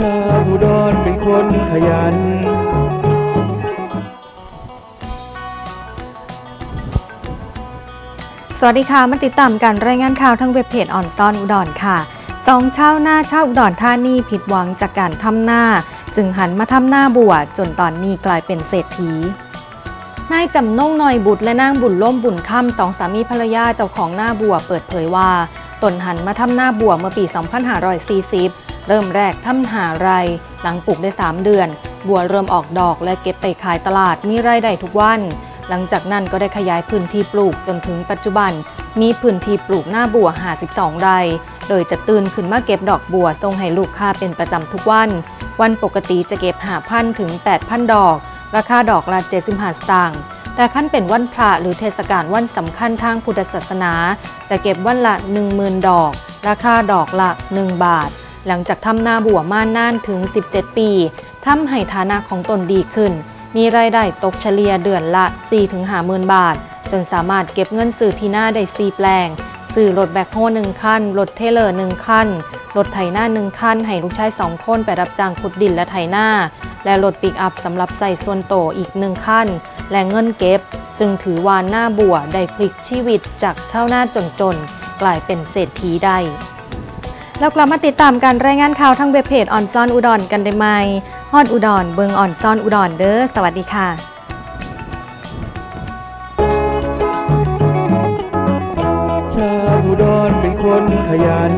คนขยัน สวัสดีค่ะ มาติดตามการรายงานข่าวทั้งเว็บเพจออนซอนอุดรค่ะสองชาวนาชาวอุดรธานีผิดหวังจากการทำหน้า จึงหันมาทำหน้าบัวจนตอนนี้กลายเป็นเศรษฐีนายจำนงหน่อยบุตรและนางบุญล่มบุญค่ำสองสามีภรรยาเจ้าของหน้าบัวเปิดเผยว่า ตนหันมาทำหน้าบัวเมื่อปี 2540 เริ่มแรกทำหาไร หลังปลูกได้ 3 เดือน บัวเริ่มออกดอกและเก็บไปขายตลาดมีรายได้ทุกวัน หลังจากนั้นก็ได้ขยายพื้นที่ปลูกจนถึงปัจจุบัน มีพื้นที่ปลูกหน้าบัว52ไร่โดยจะตื่นขึ้นมาเก็บดอกบัวส่งให้ลูกค้าเป็นประจำทุกวัน วันปกติจะเก็บหาพันถึง 8,000 ดอก ราคาดอกละ75สตางค์แต่ขั้นเป็นวันพระหรือเทศกาลวันสำคัญทางพุทธศาสนา จะเก็บวันละ 10,000 ดอก ราคาดอกละ 1 บาท หลังจากทำนาบัวมานานถึง 17 ปีทำให้ฐานะของตนดีขึ้น มีรายได้ตกเฉลี่ยเดือนละ 4-5หมื่นบาท จนสามารถเก็บเงินซื้อที่หน้าได้4แปลงซื้อรถแบคโฮหนึ่งคันรถเทเลอร์หนึ่งคันรถไถหน้าหนึ่งคันให้ลูกชายสองคนไปรับจ้างขุดดินและไถหน้า และรถปิกอัพสำหรับใส่ส่วนโตอีกหนึ่งคันและเงินเก็บ ซึ่งถือว่าหน้าบัวได้พลิกชีวิตจากเช่าวนาจนๆกลายเป็นเศรษฐีได้ เรากลับมาติดตามการรายงานข่าวทางเว็บเพจออนซอนอุดรกันได้ไหมฮอดอุดรเบิงอ่อนซอนอุดรเด้อสวัสดีค่ะชาวอุดรเป็นคนขยัน